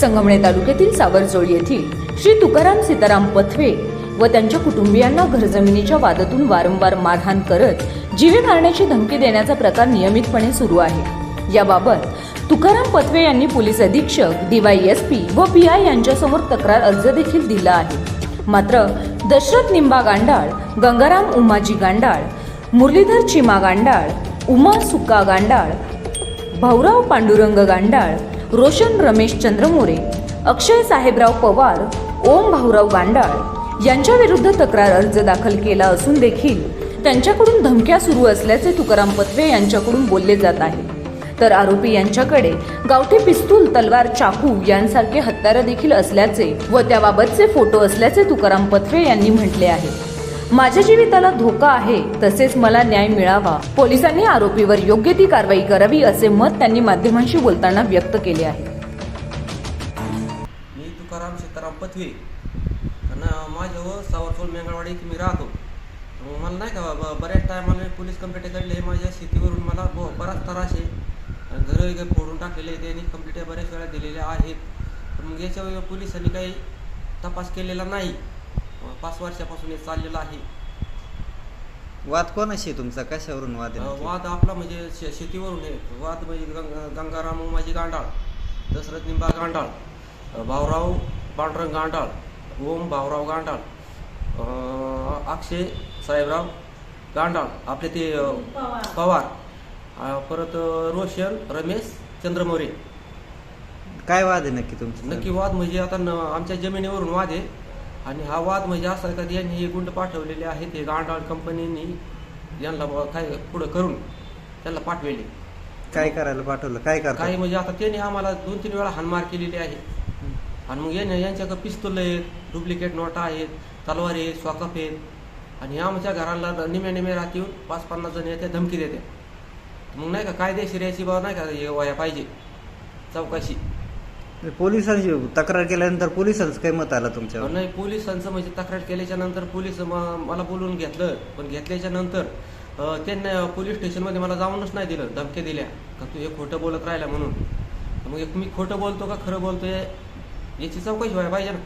संगमणे तालुक्यातील सावरजोळ येथील श्री तुकाराम सीताराम पथवे व त्यांच्या कुटुंबियांना घरजमिनीच्या वादातून वारंवार मारहाण करत जीवे मारण्याची धमकी देण्याचा प्रकार नियमितपणे सुरू आहे. याबाबत तुकाराम पथवे यांनी पोलीस अधीक्षक डीवाय एस पी व पीआय यांच्यासमोर तक्रार अर्ज देखील दिला आहे. मात्र दशरथ निंबा गांडाळ गंगाराम उमाजी गांडाळ मुरलीधर चिमा गांडाळ उमा सुक्का गांडाळ भाऊराव पांडुरंग गांडाळ रोशन रमेश चंद्रमोरे अक्षय साहेबराव पवार ओम भाऊराव गांडाळ यांच्याविरुद्ध तक्रार अर्ज दाखल केला असून देखील त्यांच्याकडून धमक्या सुरू असल्याचे तुकाराम पत्वे यांच्याकडून बोलले जात आहे. तर आरोपी यांच्याकडे गावठी पिस्तूल तलवार चाकू यांसारखे हत्यारं देखील असल्याचे व त्याबाबतचे फोटो असल्याचे तुकाराम पथवे यांनी म्हटले आहे. माझ्या जीविताला धोका आहे तसेच मला न्याय मिळावा. पोलिसांनी आरोपीवर योग्य ती कारवाई करावी असे मत त्यांनी माध्यमांशी बोलताना व्यक्त केले आहे. मी तुकाराम सीताराम पथवे. आणि माझ्या व सावरचोल मेंगळवाडी इथे मी राहतो. मला नाही का बऱ्याच टायमाला मी पोलीस कंप्लेंट काढले माझ्या शेतीवरून मला ब बराच त्रास आहे. आणि वगैरे फोडून टाकलेले आहे त्यांनी कंप्लेंट बऱ्याच वेळा दिलेल्या आहेत. मग याच्यावर पोलिसांनी काही तपास केलेला नाही. पाच वर्षापासून हे चाललेलं आहे. वाद कोणाशी आहे तुमचा? कशावरून वाद आहे अं, नक्की? वाद आपला म्हणजे शे शेतीवरून आहे. वाद म्हणजे गंग गंगाराम उमाजी गांडाळ दशरथ निंबा गांडाळ अं, भाऊराव पांडुरंग गांडाळ ओम भाऊराव गांडाळ अं, अक्षय साहेबराव गांडाळ आपले ते अं, पवार. अं, परत अं, रोशन रमेश चंद्रमोरे. काय वाद आहे नक्की तुमचा? नक्की वाद म्हणजे आता न आमच्या जमिनीवरून वाद आहे. आणि हा वाद म्हणजे असा का यांनी हे गुंड पाठवलेले आहेत हे गांडाळ कंपनीने यांना काय पुढं करून त्यांना पाठवले. काय करायला पाठवलं? काय काही करता म्हणजे आता त्याने आम्हाला दोन तीन वेळा हानमार केलेली आहे. आणि मग याने यांच्याकडे पिस्तूल आहेत डुप्लिकेट नोटा आहेत तलवार आहेत स्वाकप आहेत. आणि आमच्या घराला निम्या निम्या राहतील पाच पन्नास जण येते धमकी देते मग नाही का कायदेशीर याची बाबा नाही का हे व्हायला पाहिजे. चौकशी. म्हणजे पोलिसांची तक्रार केल्यानंतर पोलिसांचं काय मत आलं तुमच्यावर? नाही पोलिसांचं म्हणजे तक्रार केल्याच्यानंतर पोलीस म- मला बोलवून घेतलं. पण घेतल्याच्या नंतर अं, पोलीस स्टेशनमध्ये मला जाऊनच नाही दिलं धमक्या दिल्या. का तू हे खोटं बोलत राहिला म्हणून? मग एक मी खोटं बोलतो का खरं बोलतोय? याची चौकशी व्हायला पाहिजे ना.